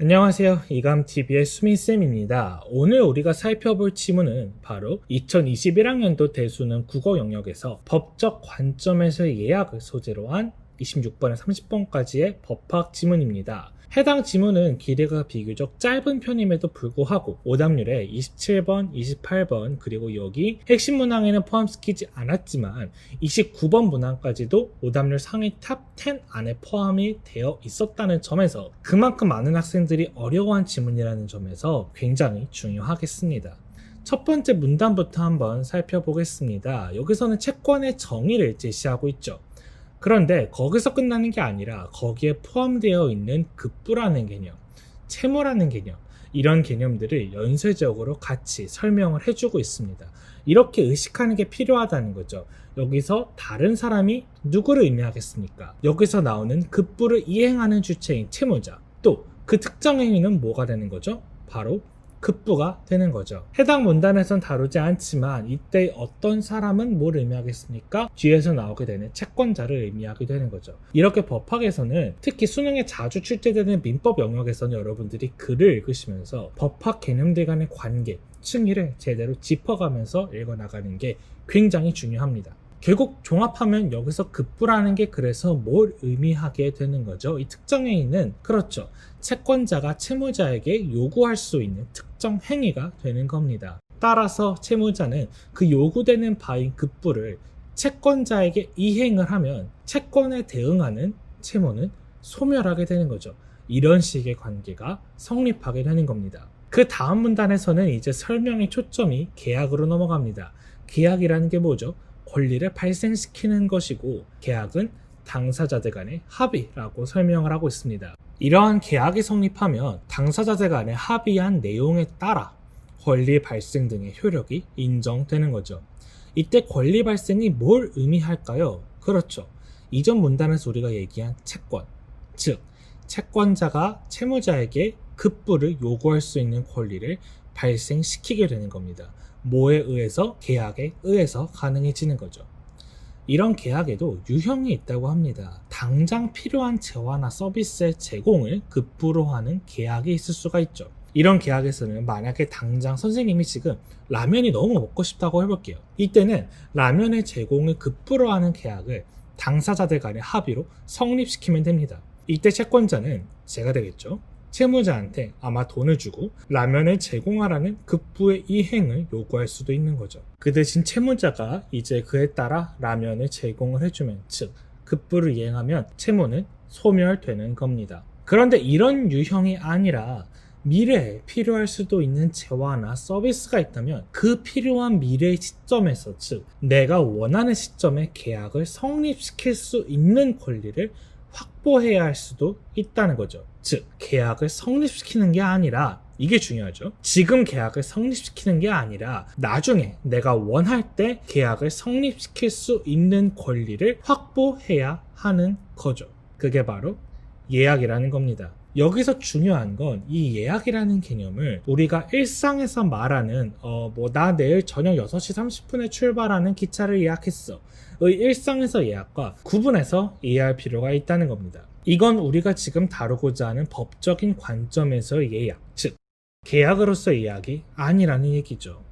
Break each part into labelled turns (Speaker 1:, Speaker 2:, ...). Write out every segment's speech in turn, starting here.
Speaker 1: 안녕하세요. 이감TV의 수민쌤입니다. 오늘 우리가 살펴볼 지문은 바로 2021학년도 대수능 국어 영역에서 법적 관점에서의 예약을 소재로 한 26번에 30번까지의 법학 지문입니다. 해당 지문은 길이가 비교적 짧은 편임에도 불구하고 오답률에 27번, 28번, 그리고 여기 핵심 문항에는 포함시키지 않았지만 29번 문항까지도 오답률 상위 탑 10 안에 포함이 되어 있었다는 점에서 그만큼 많은 학생들이 어려워한 지문이라는 점에서 굉장히 중요하겠습니다. 첫 번째 문단부터 한번 살펴보겠습니다. 여기서는 채권의 정의를 제시하고 있죠. 그런데 거기서 끝나는 게 아니라 거기에 포함되어 있는 급부라는 개념, 채무라는 개념, 이런 개념들을 연쇄적으로 같이 설명을 해주고 있습니다. 이렇게 의식하는 게 필요하다는 거죠. 여기서 다른 사람이 누구를 의미하겠습니까? 여기서 나오는 급부를 이행하는 주체인 채무자, 또 그 특정 행위는 뭐가 되는 거죠? 바로 급부가 되는 거죠. 해당 문단에선 다루지 않지만 이때 어떤 사람은 뭘 의미하겠습니까? 뒤에서 나오게 되는 채권자를 의미하게 되는 거죠. 이렇게 법학에서는 특히 수능에 자주 출제되는 민법 영역에서는 여러분들이 글을 읽으시면서 법학 개념들 간의 관계, 층위를 제대로 짚어가면서 읽어나가는 게 굉장히 중요합니다. 결국 종합하면 여기서 급부라는 게 그래서 뭘 의미하게 되는 거죠? 이 특정 행위는 그렇죠. 채권자가 채무자에게 요구할 수 있는 특정 행위가 되는 겁니다. 따라서 채무자는 그 요구되는 바인 급부를 채권자에게 이행을 하면 채권에 대응하는 채무는 소멸하게 되는 거죠. 이런 식의 관계가 성립하게 되는 겁니다. 그 다음 문단에서는 이제 설명의 초점이 계약으로 넘어갑니다. 계약이라는 게 뭐죠? 권리를 발생시키는 것이고 계약은 당사자들 간의 합의라고 설명을 하고 있습니다. 이러한 계약이 성립하면 당사자들 간의 합의한 내용에 따라 권리 발생 등의 효력이 인정되는 거죠. 이때 권리 발생이 뭘 의미할까요? 그렇죠. 이전 문단에서 우리가 얘기한 채권, 즉 채권자가 채무자에게 급부를 요구할 수 있는 권리를 발생시키게 되는 겁니다. 뭐에 의해서 계약에 의해서 가능해지는 거죠. 이런 계약에도 유형이 있다고 합니다. 당장 필요한 재화나 서비스의 제공을 급부로 하는 계약이 있을 수가 있죠. 이런 계약에서는 만약에 당장 선생님이 지금 라면이 너무 먹고 싶다고 해볼게요. 이때는 라면의 제공을 급부로 하는 계약을 당사자들 간의 합의로 성립시키면 됩니다. 이때 채권자는 제가 되겠죠. 채무자한테 아마 돈을 주고 라면을 제공하라는 급부의 이행을 요구할 수도 있는 거죠. 그 대신 채무자가 이제 그에 따라 라면을 제공을 해주면 즉 급부를 이행하면 채무는 소멸되는 겁니다. 그런데 이런 유형이 아니라 미래에 필요할 수도 있는 재화나 서비스가 있다면 그 필요한 미래의 시점에서 즉 내가 원하는 시점에 계약을 성립시킬 수 있는 권리를 확보해야 할 수도 있다는 거죠. 즉, 계약을 성립시키는 게 아니라 이게 중요하죠. 지금 계약을 성립시키는 게 아니라 나중에 내가 원할 때 계약을 성립시킬 수 있는 권리를 확보해야 하는 거죠. 그게 바로 예약이라는 겁니다. 여기서 중요한 건 이 예약이라는 개념을 우리가 일상에서 말하는 어 뭐 나 내일 저녁 6시 30분에 출발하는 기차를 예약했어. 의 일상에서 예약과 구분해서 이해할 필요가 있다는 겁니다. 이건 우리가 지금 다루고자 하는 법적인 관점에서의 예약, 즉 계약으로서의 예약이 아니라는 얘기죠.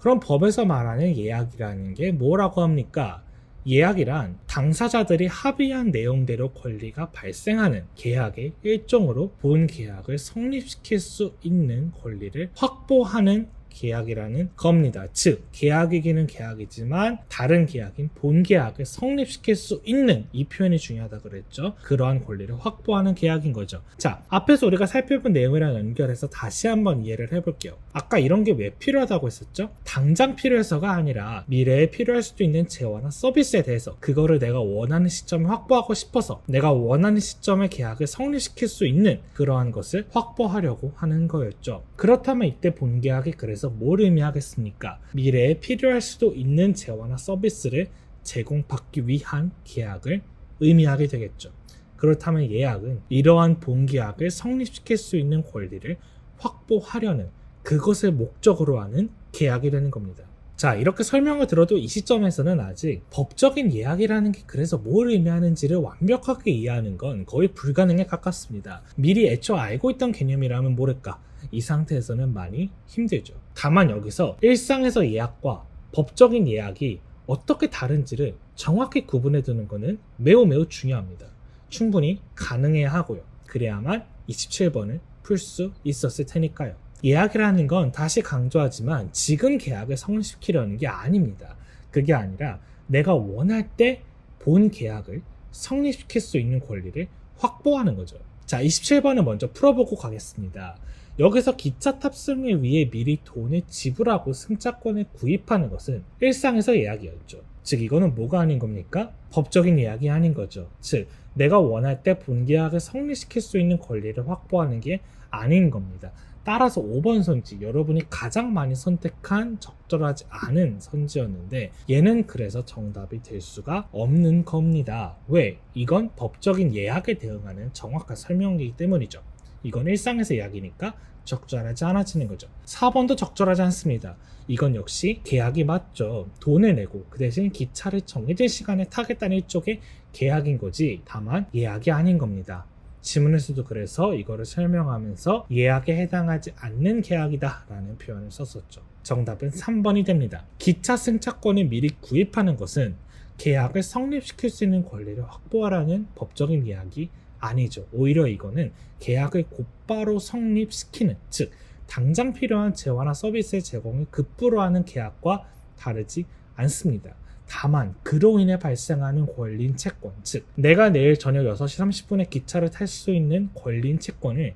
Speaker 1: 그럼 법에서 말하는 예약이라는 게 뭐라고 합니까? 예약이란 당사자들이 합의한 내용대로 권리가 발생하는 계약의 일종으로 본 계약을 성립시킬 수 있는 권리를 확보하는 계약이라는 겁니다. 즉, 계약이기는 계약이지만 다른 계약인 본 계약을 성립시킬 수 있는 이 표현이 중요하다 그랬죠. 그러한 권리를 확보하는 계약인 거죠. 자, 앞에서 우리가 살펴본 내용이랑 연결해서 다시 한번 이해를 해볼게요. 아까 이런 게 왜 필요하다고 했었죠? 당장 필요해서가 아니라 미래에 필요할 수도 있는 재화나 서비스에 대해서 그거를 내가 원하는 시점에 확보하고 싶어서 내가 원하는 시점에 계약을 성립시킬 수 있는 그러한 것을 확보하려고 하는 거였죠. 그렇다면 이때 본 계약이 그래서 뭘 의미하겠습니까? 미래에 필요할 수도 있는 재화나 서비스를 제공받기 위한 계약을 의미하게 되겠죠. 그렇다면 예약은 이러한 본계약을 성립시킬 수 있는 권리를 확보하려는 그것을 목적으로 하는 계약이 되는 겁니다. 자, 이렇게 설명을 들어도 이 시점에서는 아직 법적인 예약이라는 게 그래서 뭘 의미하는지를 완벽하게 이해하는 건 거의 불가능에 가깝습니다. 미리 애초 알고 있던 개념이라면 모를까. 이 상태에서는 많이 힘들죠. 다만 여기서 일상에서 예약과 법적인 예약이 어떻게 다른지를 정확히 구분해 두는 것은 매우 매우 중요합니다. 충분히 가능해야 하고요. 그래야만 27번을 풀 수 있었을 테니까요. 예약이라는 건 다시 강조하지만 지금 계약을 성립시키려는 게 아닙니다. 그게 아니라 내가 원할 때 본 계약을 성립시킬 수 있는 권리를 확보하는 거죠. 자, 27번을 먼저 풀어보고 가겠습니다. 여기서 기차 탑승을 위해 미리 돈을 지불하고 승차권을 구입하는 것은 일상에서 예약이었죠. 즉, 이거는 뭐가 아닌 겁니까? 법적인 예약이 아닌 거죠. 즉, 내가 원할 때 본계약을 성립시킬 수 있는 권리를 확보하는 게 아닌 겁니다. 따라서 5번 선지, 여러분이 가장 많이 선택한 적절하지 않은 선지였는데, 얘는 그래서 정답이 될 수가 없는 겁니다. 왜? 이건 법적인 예약에 대응하는 정확한 설명이기 때문이죠. 이건 일상에서 예약이니까 적절하지 않아지는 거죠. 4번도 적절하지 않습니다. 이건 역시 계약이 맞죠. 돈을 내고 그 대신 기차를 정해진 시간에 타겠다는 일종의 계약인 거지 다만 예약이 아닌 겁니다. 지문에서도 그래서 이거를 설명하면서 예약에 해당하지 않는 계약이다 라는 표현을 썼었죠. 정답은 3번이 됩니다. 기차 승차권을 미리 구입하는 것은 계약을 성립시킬 수 있는 권리를 확보하라는 법적인 이야기 아니죠. 오히려 이거는 계약을 곧바로 성립시키는, 즉, 당장 필요한 재화나 서비스의 제공을 급부로 하는 계약과 다르지 않습니다. 다만 그로 인해 발생하는 권리인 채권, 즉 내가 내일 저녁 6시 30분에 기차를 탈 수 있는 권리인 채권을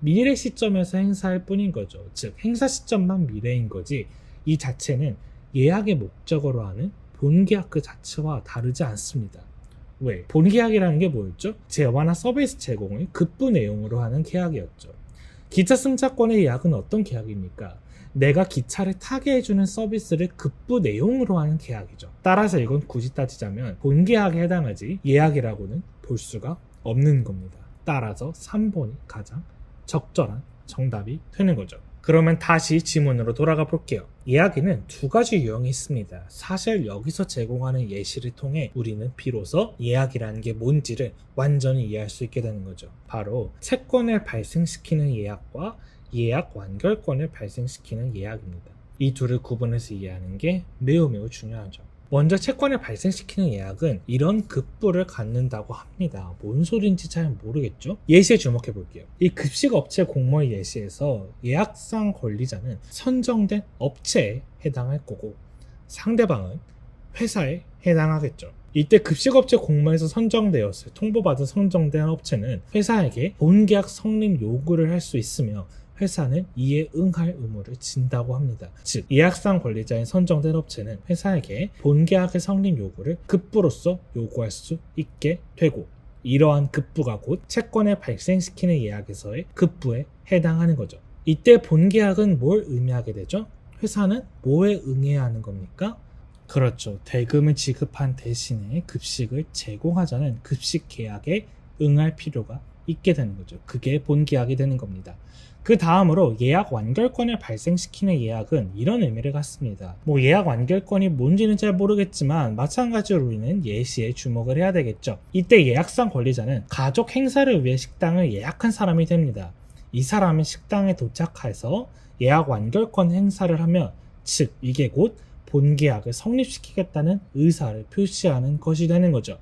Speaker 1: 미래 시점에서 행사할 뿐인 거죠. 즉 행사 시점만 미래인 거지 이 자체는 예약의 목적으로 하는 본계약 그 자체와 다르지 않습니다. 왜? 본계약이라는 게 뭐였죠? 재화나 서비스 제공을 급부 내용으로 하는 계약이었죠. 기차 승차권의 예약은 어떤 계약입니까? 내가 기차를 타게 해주는 서비스를 급부 내용으로 하는 계약이죠. 따라서 이건 굳이 따지자면 본계약에 해당하지 예약이라고는 볼 수가 없는 겁니다. 따라서 3번이 가장 적절한 정답이 되는 거죠. 그러면 다시 지문으로 돌아가 볼게요. 예약에는 두 가지 유형이 있습니다. 사실 여기서 제공하는 예시를 통해 우리는 비로소 예약이라는 게 뭔지를 완전히 이해할 수 있게 되는 거죠. 바로 채권을 발생시키는 예약과 예약 완결권을 발생시키는 예약입니다. 이 둘을 구분해서 이해하는 게 매우 매우 중요하죠. 먼저 채권을 발생시키는 예약은 이런 급부를 갖는다고 합니다. 뭔 소린지 잘 모르겠죠? 예시에 주목해 볼게요. 이 급식 업체 공모의 예시에서 예약상 권리자는 선정된 업체에 해당할 거고 상대방은 회사에 해당하겠죠. 이때 급식업체 공모에서 선정되었을 통보받은 선정된 업체는 회사에게 본계약 성립 요구를 할 수 있으며 회사는 이에 응할 의무를 진다고 합니다. 즉, 예약상 관리자인 선정된 업체는 회사에게 본계약의 성립 요구를 급부로서 요구할 수 있게 되고, 이러한 급부가 곧 채권을 발생시키는 예약에서의 급부에 해당하는 거죠. 이때 본계약은 뭘 의미하게 되죠? 회사는 뭐에 응해야 하는 겁니까? 그렇죠. 대금을 지급한 대신에 급식을 제공하자는 급식 계약에 응할 필요가 있게 되는 거죠. 그게 본계약이 되는 겁니다. 그 다음으로 예약 완결권을 발생시키는 예약은 이런 의미를 갖습니다. 뭐 예약 완결권이 뭔지는 잘 모르겠지만 마찬가지로 우리는 예시에 주목을 해야 되겠죠. 이때 예약상 권리자는 가족 행사를 위해 식당을 예약한 사람이 됩니다. 이 사람이 식당에 도착해서 예약 완결권 행사를 하면 즉 이게 곧 본계약을 성립시키겠다는 의사를 표시하는 것이 되는 거죠.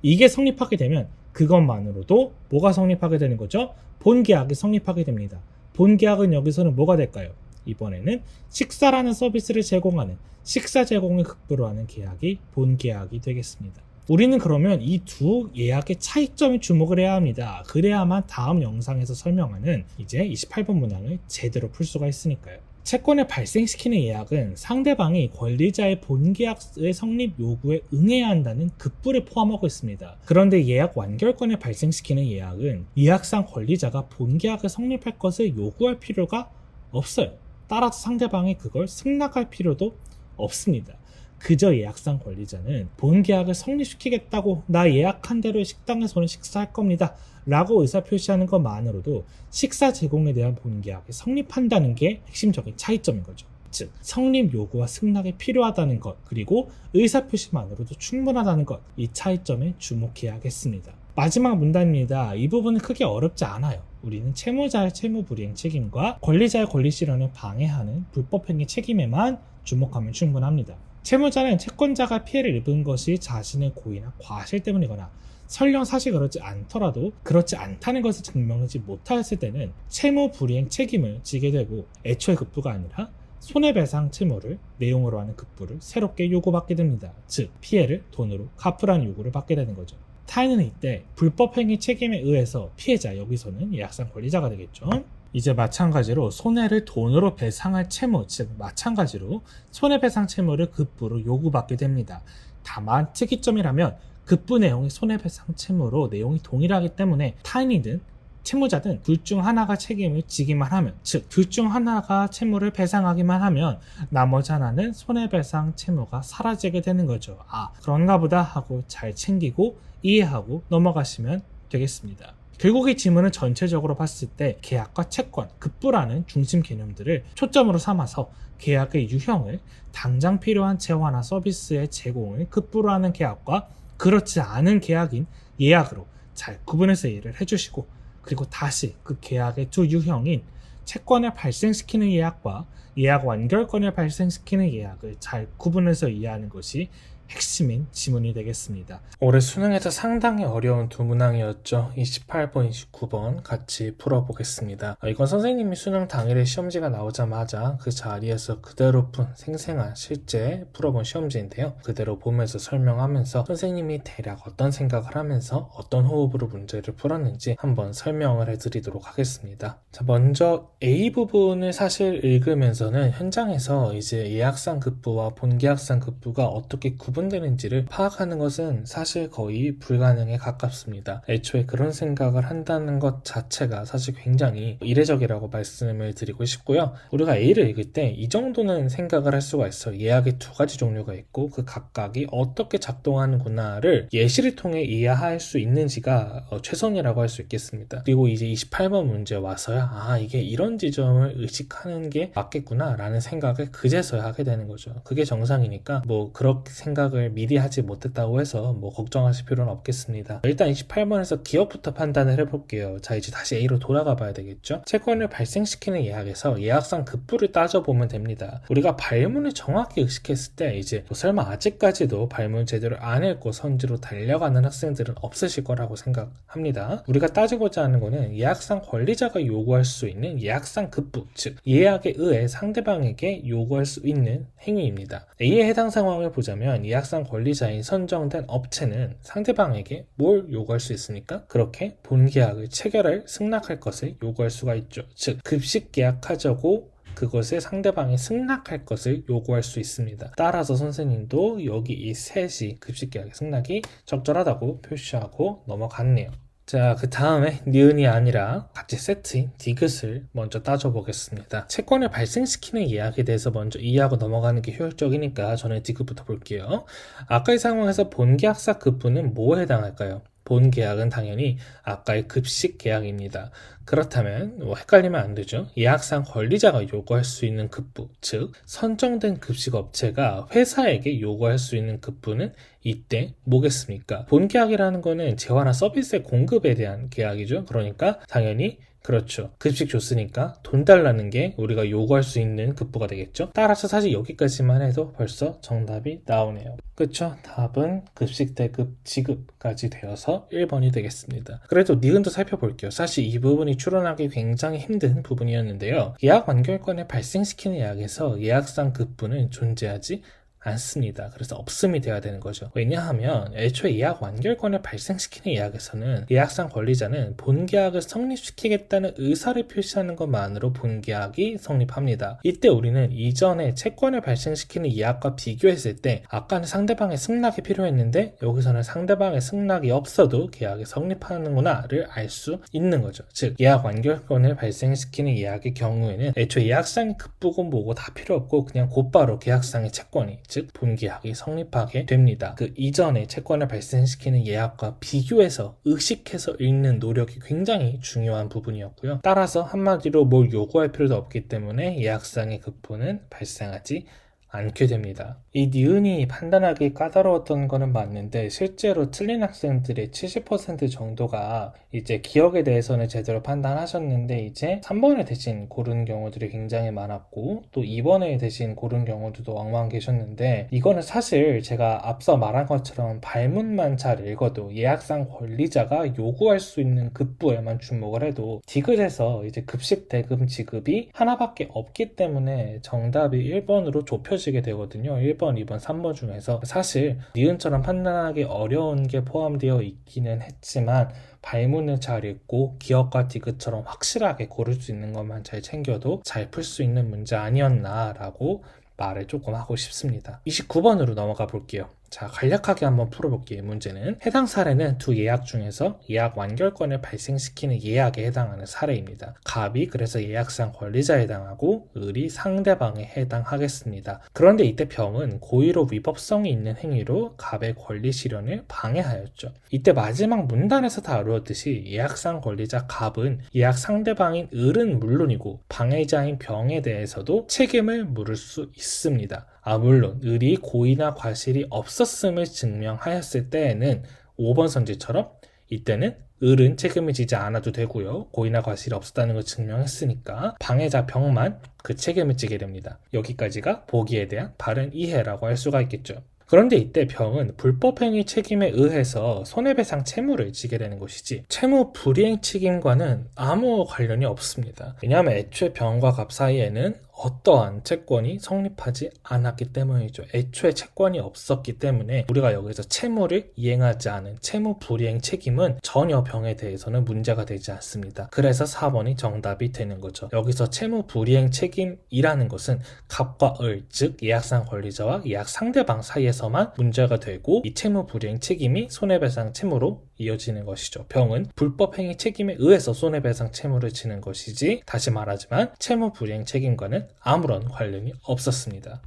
Speaker 1: 이게 성립하게 되면 그것만으로도 뭐가 성립하게 되는 거죠? 본계약이 성립하게 됩니다. 본계약은 여기서는 뭐가 될까요? 이번에는 식사라는 서비스를 제공하는 식사 제공을 급부로 하는 계약이 본계약이 되겠습니다. 우리는 그러면 이 두 예약의 차이점에 주목을 해야 합니다. 그래야만 다음 영상에서 설명하는 이제 28번 문항을 제대로 풀 수가 있으니까요. 채권을 발생시키는 예약은 상대방이 권리자의 본계약의 성립 요구에 응해야 한다는 급부를 포함하고 있습니다. 그런데 예약 완결권을 발생시키는 예약은 예약상 권리자가 본계약을 성립할 것을 요구할 필요가 없어요. 따라서 상대방이 그걸 승낙할 필요도 없습니다. 그저 예약상 권리자는 본 계약을 성립시키겠다고 나 예약한 대로 식당에서는 식사할 겁니다. 라고 의사 표시하는 것만으로도 식사 제공에 대한 본 계약이 성립한다는 게 핵심적인 차이점인 거죠. 즉 성립 요구와 승낙이 필요하다는 것 그리고 의사 표시만으로도 충분하다는 것 이 차이점에 주목해야겠습니다. 마지막 문단입니다. 이 부분은 크게 어렵지 않아요. 우리는 채무자의 채무 불이행 책임과 권리자의 권리 실현을 방해하는 불법행위 책임에만 주목하면 충분합니다. 채무자는 채권자가 피해를 입은 것이 자신의 고의나 과실 때문이거나 설령 사실 그렇지 않더라도 그렇지 않다는 것을 증명하지 못하였을 때는 채무 불이행 책임을 지게 되고 애초에 급부가 아니라 손해배상 채무를 내용으로 하는 급부를 새롭게 요구받게 됩니다. 즉 피해를 돈으로 갚으라는 요구를 받게 되는 거죠. 타인은 이때 불법행위 책임에 의해서 피해자 여기서는 예약상 권리자가 되겠죠. 이제 마찬가지로 손해를 돈으로 배상할 채무, 즉 마찬가지로 손해배상 채무를 급부로 요구받게 됩니다. 다만 특이점이라면 급부 내용이 손해배상 채무로 내용이 동일하기 때문에 타인이든 채무자든 둘 중 하나가 책임을 지기만 하면, 즉 둘 중 하나가 채무를 배상하기만 하면 나머지 하나는 손해배상 채무가 사라지게 되는 거죠. 아 그런가 보다 하고 잘 챙기고 이해하고 넘어가시면 되겠습니다. 결국 이 지문은 전체적으로 봤을 때 계약과 채권, 급부라는 중심 개념들을 초점으로 삼아서 계약의 유형을 당장 필요한 재화나 서비스의 제공을 급부로 하는 계약과 그렇지 않은 계약인 예약으로 잘 구분해서 이해를 해주시고 그리고 다시 그 계약의 두 유형인 채권을 발생시키는 예약과 예약 완결권을 발생시키는 예약을 잘 구분해서 이해하는 것이 핵심인 지문이 되겠습니다. 올해 수능에서 상당히 어려운 두 문항이었죠. 28번, 29번 같이 풀어보겠습니다. 어, 이건 선생님이 수능 당일에 시험지가 나오자마자 그 자리에서 그대로 푼 생생한 실제 풀어본 시험지인데요. 그대로 보면서 설명하면서 선생님이 대략 어떤 생각을 하면서 어떤 호흡으로 문제를 풀었는지 한번 설명을 해드리도록 하겠습니다. 자, 먼저 A 부분을 사실 읽으면서는 현장에서 이제 예약상 급부와 본계약상 급부가 어떻게 구분 되는지를 파악하는 것은 사실 거의 불가능에 가깝습니다. 애초에 그런 생각을 한다는 것 자체가 사실 굉장히 이례적이라고 말씀을 드리고 싶고요. 우리가 A를 읽을 때 이 정도는 생각을 할 수가 있어요. 예약이 두 가지 종류가 있고 그 각각이 어떻게 작동하는구나를 예시를 통해 이해할 수 있는지가 어, 최선이라고 할 수 있겠습니다. 그리고 이제 28번 문제 와서야 아 이게 이런 지점을 의식하는 게 맞겠구나 라는 생각을 그제서야 하게 되는 거죠. 그게 정상이니까 뭐 그렇게 생각 을 미리 하지 못했다고 해서 뭐 걱정하실 필요는 없겠습니다. 일단 28번에서 기업부터 판단을 해볼게요. 자 이제 다시 A로 돌아가 봐야 되겠죠. 채권을 발생시키는 예약에서 예약상 급부를 따져보면 됩니다. 우리가 발문을 정확히 의식했을 때 이제 뭐 설마 아직까지도 발문 제대로 안 읽고 선지로 달려가는 학생들은 없으실 거라고 생각합니다. 우리가 따지고자 하는 거는 예약상 권리자가 요구할 수 있는 예약상 급부, 즉 예약에 의해 상대방에게 요구할 수 있는 행위입니다. A의 해당 상황을 보자면 예약 상 권리자인 선정된 업체는 상대방에게 뭘 요구할 수 있습니까? 그렇게 본 계약을 체결할 승낙할 것을 요구할 수가 있죠. 즉 급식 계약하자고 그것을 상대방이 승낙할 것을 요구할 수 있습니다. 따라서 선생님도 여기 이 셋이 급식계약의 승낙이 적절하다고 표시하고 넘어갔네요. 자, 그 다음에 니은이 아니라 같이 세트인 디귿을 먼저 따져보겠습니다. 채권을 발생시키는 예약에 대해서 먼저 이해하고 넘어가는 게 효율적이니까 저는 디귿부터 볼게요. 아까의 상황에서 본계약사 급부는 뭐에 해당할까요? 본 계약은 당연히 아까의 급식 계약입니다. 그렇다면 뭐 헷갈리면 안 되죠. 예약상 권리자가 요구할 수 있는 급부, 즉 선정된 급식 업체가 회사에게 요구할 수 있는 급부는 이때 뭐겠습니까? 본 계약이라는 거는 재화나 서비스의 공급에 대한 계약이죠. 그러니까 당연히 그렇죠. 급식 줬으니까 돈 달라는 게 우리가 요구할 수 있는 급부가 되겠죠. 따라서 사실 여기까지만 해도 벌써 정답이 나오네요. 그쵸? 답은 급식 대급 지급까지 되어서 1번이 되겠습니다. 그래도 니은도 살펴볼게요. 사실 이 부분이 추론하기 굉장히 힘든 부분이었는데요. 예약 완결권을 발생시키는 예약에서 예약상 급부는 존재하지 않습니다. 그래서 없음이 돼야 되는 거죠. 왜냐하면 애초에 예약 완결권을 발생시키는 예약에서는 예약상 권리자는 본계약을 성립시키겠다는 의사를 표시하는 것만으로 본계약이 성립합니다. 이때 우리는 이전에 채권을 발생시키는 예약과 비교했을 때 아까는 상대방의 승낙이 필요했는데 여기서는 상대방의 승낙이 없어도 계약이 성립하는구나를 알 수 있는 거죠. 즉 예약 완결권을 발생시키는 예약의 경우에는 애초에 예약상의 급부고 뭐고 다 필요 없고 그냥 곧바로 계약상의 채권이 즉즉 본계약이 성립하게 됩니다. 그 이전에 채권을 발생시키는 예약과 비교해서 의식해서 읽는 노력이 굉장히 중요한 부분이었고요. 따라서 한마디로 뭘 요구할 필요도 없기 때문에 예약상의 급부는 발생하지 않게 됩니다. 이 니은이 판단하기 까다로웠던 거는 맞는데 실제로 틀린 학생들의 70% 정도가 이제 기억에 대해서는 제대로 판단하셨는데 이제 3번에 대신 고른 경우들이 굉장히 많았고 또 2번에 대신 고른 경우들도 왕왕 계셨는데 이거는 사실 제가 앞서 말한 것처럼 발문만 잘 읽어도 예약상 권리자가 요구할 수 있는 급부에만 주목을 해도 디귿에서 이제 급식 대금 지급이 하나밖에 없기 때문에 정답이 1번으로 좁혀지게 되거든요. 1번, 2번, 3번 중에서 사실 니은처럼 판단하기 어려운 게 포함되어 있기는 했지만 발문을 잘 읽고 기억과 디귿처럼 확실하게 고를 수 있는 것만 잘 챙겨도 잘 풀 수 있는 문제 아니었나라고 말을 조금 하고 싶습니다. 29번으로 넘어가 볼게요. 자, 간략하게 한번 풀어볼게요. 문제는 해당 사례는 두 예약 중에서 예약 완결권을 발생시키는 예약에 해당하는 사례입니다. 갑이 그래서 예약상 권리자에 해당하고 을이 상대방에 해당하겠습니다. 그런데 이때 병은 고의로 위법성이 있는 행위로 갑의 권리 실현을 방해하였죠. 이때 마지막 문단에서 다루었듯이 예약상 권리자 갑은 예약 상대방인 을은 물론이고 방해자인 병에 대해서도 책임을 물을 수 있습니다. 아, 물론, 을이 고의나 과실이 없었음을 증명하였을 때에는 5번 선지처럼 이때는 을은 책임을 지지 않아도 되고요. 고의나 과실이 없었다는 걸 증명했으니까 방해자 병만 그 책임을 지게 됩니다. 여기까지가 보기에 대한 바른 이해라고 할 수가 있겠죠. 그런데 이때 병은 불법행위 책임에 의해서 손해배상 채무를 지게 되는 것이지 채무 불이행 책임과는 아무 관련이 없습니다. 왜냐하면 애초에 병과 갑 사이에는 어떠한 채권이 성립하지 않았기 때문이죠. 애초에 채권이 없었기 때문에 우리가 여기서 채무를 이행하지 않은 채무 불이행 책임은 전혀 병에 대해서는 문제가 되지 않습니다. 그래서 4번이 정답이 되는 거죠. 여기서 채무 불이행 책임이라는 것은 갑과 을, 즉 예약상 권리자와 예약 상대방 사이에서만 문제가 되고 이 채무 불이행 책임이 손해배상 채무로 이어지는 것이죠. 병은 불법행위 책임에 의해서 손해배상 채무를 지는 것이지 다시 말하지만 채무 불이행 책임과는 아무런 관련이 없었습니다.